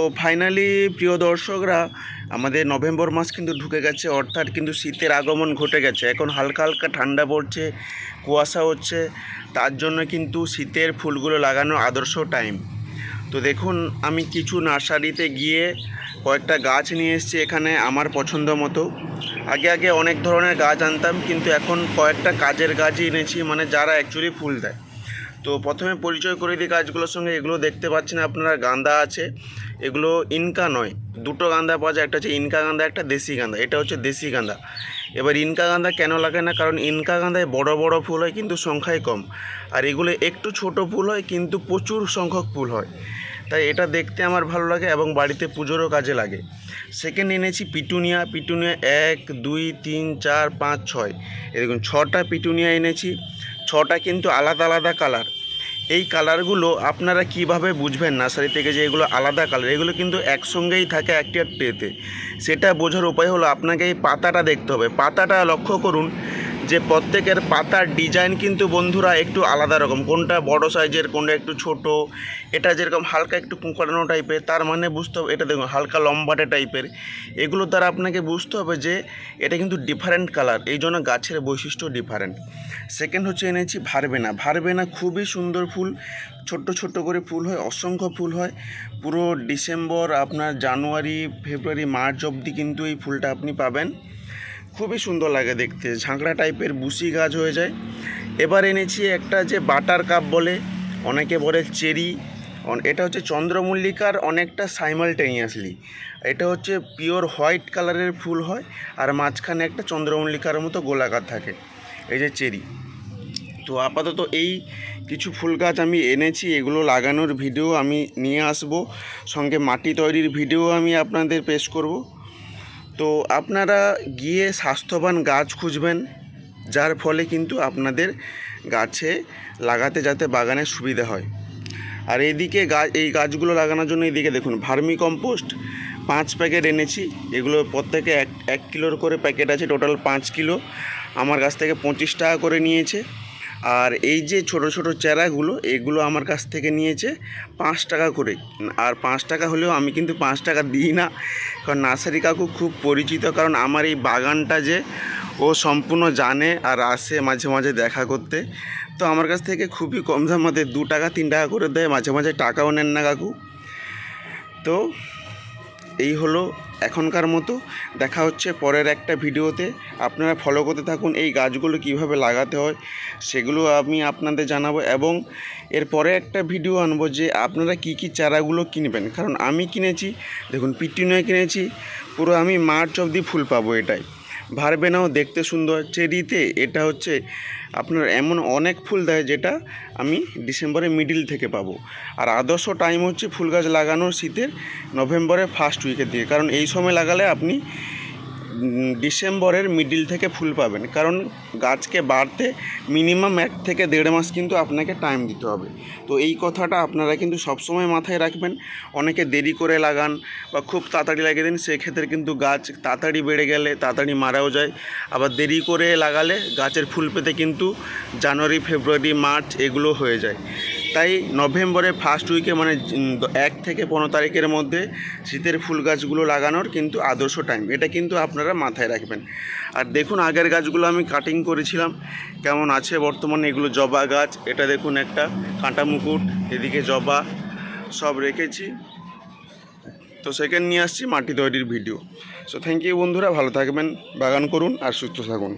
তো ফাইনালি প্রিয় দর্শকরা, আমাদের নভেম্বর মাস কিন্তু ঢুকে গেছে, অর্থাৎ কিন্তু শীতের আগমন ঘটে গেছে। এখন হালকা হালকা ঠান্ডা পড়ছে, কুয়াশা হচ্ছে, তার জন্য কিন্তু শীতের ফুলগুলো লাগানো আদর্শ টাইম তো দেখুন, আমি কিছু নার্সারিতে গিয়ে কয়েকটা গাছ নিয়ে এসেছি এখানে আমার পছন্দ মতো। আগে আগে অনেক ধরনের গাছ আনতাম, কিন্তু এখন কয়েকটা কাজের গাছই এনেছি মানে যারা অ্যাকচুয়ালি ফুল দেয়। তো প্রথমে পরিচয় করে দিই গাছগুলোর সঙ্গে, এগুলো দেখতে পাচ্ছেন আপনারা গাঁদা আছে। এগুলো ইনকা নয়। দুটো গাঁদা পাওয়া যায়, একটা হচ্ছে ইনকা গাঁদা একটা দেশি গাঁদা এটা হচ্ছে দেশি গাঁদা এবার ইনকা গাঁদা কেন লাগে না? কারণ ইনকা গাঁদায় বড় বড় ফুল হয়, কিন্তু সংখ্যায় কম। আর এগুলো একটু ছোট ফুল হয়, কিন্তু প্রচুর সংখ্যক ফুল হয়। তাই এটা দেখতে আমার ভালো লাগে এবং বাড়িতে পুজোরও কাজে লাগে। সেকেন্ড এনেছি পিটুনিয়া। পিটুনিয়া এক, দুই, তিন, চার, পাঁচ, ছয়। দেখুন, ছটা পিটুনিয়া এনেছি। ছটা কিন্তু আলাদা আলাদা কালার এই কালারগুলো আপনারা কীভাবে বুঝবেন নার্সারি থেকে যে এগুলো আলাদা কালার? এগুলো কিন্তু একসঙ্গেই থাকে একটি ট্রেতে। সেটা বোঝার উপায় হলো আপনাকে এই পাতাটা দেখতে হবে। পাতাটা লক্ষ্য করুন যে প্রত্যেকের পাতার ডিজাইন কিন্তু বন্ধুরা একটু আলাদা রকম। কোনটা বড় সাইজের, কোনটা একটু ছোট, এটা যেরকম হালকা একটু কুঁকড়ানো টাইপের, তার মানে বুঝতে হবে, এটা দেখুন, হালকা লম্বাটে টাইপের। এগুলো দ্বারা আপনাকে বুঝতে হবে যে এটা কিন্তু ডিফারেন্ট কালার এই জন্য গাছের বৈশিষ্ট্য ডিফারেন্ট সেকেন্ড হচ্ছে এনেছি ভারবেনা। ভারবেনা খুবই সুন্দর ফুল, ছোট্ট ছোট্ট করে ফুল হয়, অসংখ্য ফুল হয়। পুরো ডিসেম্বর, আপনার জানুয়ারি, ফেব্রুয়ারি, মার্চ অবধি কিন্তু এই ফুলটা আপনি পাবেন। খুবই সুন্দর লাগে দেখতে। ঝাঁকড়া টাইপের বুসি গাছ হয়ে যায়। এবার এনেছি একটা যে বাটার কাপ বলে, অনেকে বলে চেরি। এটা হচ্ছে চন্দ্রমল্লিকার অনেকটা সাইমালটেনিয়াসলি এটা হচ্ছে পিওর হোয়াইট কালারের ফুল হয়, আর মাঝখানে একটা চন্দ্রমল্লিকার মতো গোলাকার থাকে। এই যে চেরি। তো আপাতত এই কিছু ফুল গাছ আমি এনেছি, এগুলো লাগানোর ভিডিও আমি নিয়ে আসব। সঙ্গে মাটি তৈরির ভিডিও আমি আপনাদের পেশ করব। তো আপনারা গিয়ে স্বাস্থ্যবান গাছ খুঁজবেন, যার ফলে কিন্তু আপনাদের গাছে লাগাতে যাতে বাগানে সুবিধা হয়। আর এইদিকে গাছ এই গাছগুলো লাগানোর জন্য এইদিকে দেখুন ভার্মি কম্পোস্ট পাঁচ প্যাকেট এনেছি। এগুলো প্রত্যেকে এক এক কিলোর করে প্যাকেট আছে, টোটাল পাঁচ কিলো। আমার কাছ থেকে পঁচিশ টাকা করে নিয়েছে। আর এই যে ছোট ছোট চারাগুলো, এগুলো আমার কাছ থেকে নিয়েছে পাঁচ টাকা করে। আর পাঁচ টাকা হলেও আমি কিন্তু পাঁচ টাকা দিই না, কারণ নার্সারি কাকু খুব পরিচিত, কারণ আমার এই বাগানটা যে ও সম্পূর্ণ জানে আর আসে মাঝে মাঝে দেখা করতে। তো আমার কাছ থেকে খুবই কম দামে, দু টাকা, তিন টাকা করে দেয়, মাঝে মাঝে টাকাও নেন না কাকু। তো এই হলো এখনকার মতো। দেখা হচ্ছে পরের একটা ভিডিওতে। আপনারা ফলো করতে থাকুন এই গাছগুলো কীভাবে লাগাতে হয়, সেগুলো আমি আপনাদের জানাব এবং এর পরে একটা ভিডিও আনব যে আপনারা কি কি চারাগুলো কিনবেন। কারণ আমি কিনেছি, দেখুন পিটিনয় কিনেছি, পুরো আমি মার্চ অব দি ফুল পাবো এটাই। ভারবেনাও দেখতে সুন্দর চেরিতে এটা হচ্ছে আপনার এমন অনেক ফুল দেয় যেটা আমি ডিসেম্বরের মিডিল থেকে পাবো। আর আদর্শ টাইম হচ্ছে ফুল গাছ লাগানোর শীতের নভেম্বরের ফার্স্ট উইকের দিকে। কারণ এই সময় লাগালে আপনি ডিসেম্বরের মিডিল থেকে ফুল পাবেন। কারণ গাছকে বাড়তে মিনিমাম এক থেকে দেড় মাস কিন্তু আপনাকে টাইম দিতে হবে। তো এই কথাটা আপনারা কিন্তু সবসময় মাথায় রাখবেন। অনেকে দেরি করে লাগান বা খুব তাড়াতাড়ি লাগিয়ে দিন, সেক্ষেত্রে কিন্তু গাছ তাড়াতাড়ি বেড়ে গেলে তাড়াতাড়ি মারাও যায়। আবার দেরি করে লাগালে গাছের ফুল পেতে কিন্তু জানুয়ারি, ফেব্রুয়ারি, মার্চ এগুলো হয়ে যায়। তাই নভেম্বরের ফার্স্ট উইকে মানে এক থেকে পনেরো তারিখের মধ্যে শীতের ফুল গাছগুলো লাগানোর কিন্তু আদর্শ টাইম এটা কিন্তু আপনারা মাথায় রাখবেন। আর দেখুন, আগের গাছগুলো আমি কাটিং করেছিলাম। কেমন আছে বর্তমানে? এগুলো জবা গাছ। এটা দেখুন একটা কাঁটা মুকুট, এদিকে জবা সব রেখেছি। তো সেকেন্ড নিয়ে আসছি মাটি তৈরির ভিডিও সো থ্যাংক ইউ বন্ধুরা, ভালো থাকবেন, বাগান করুন, আর সুস্থ থাকুন।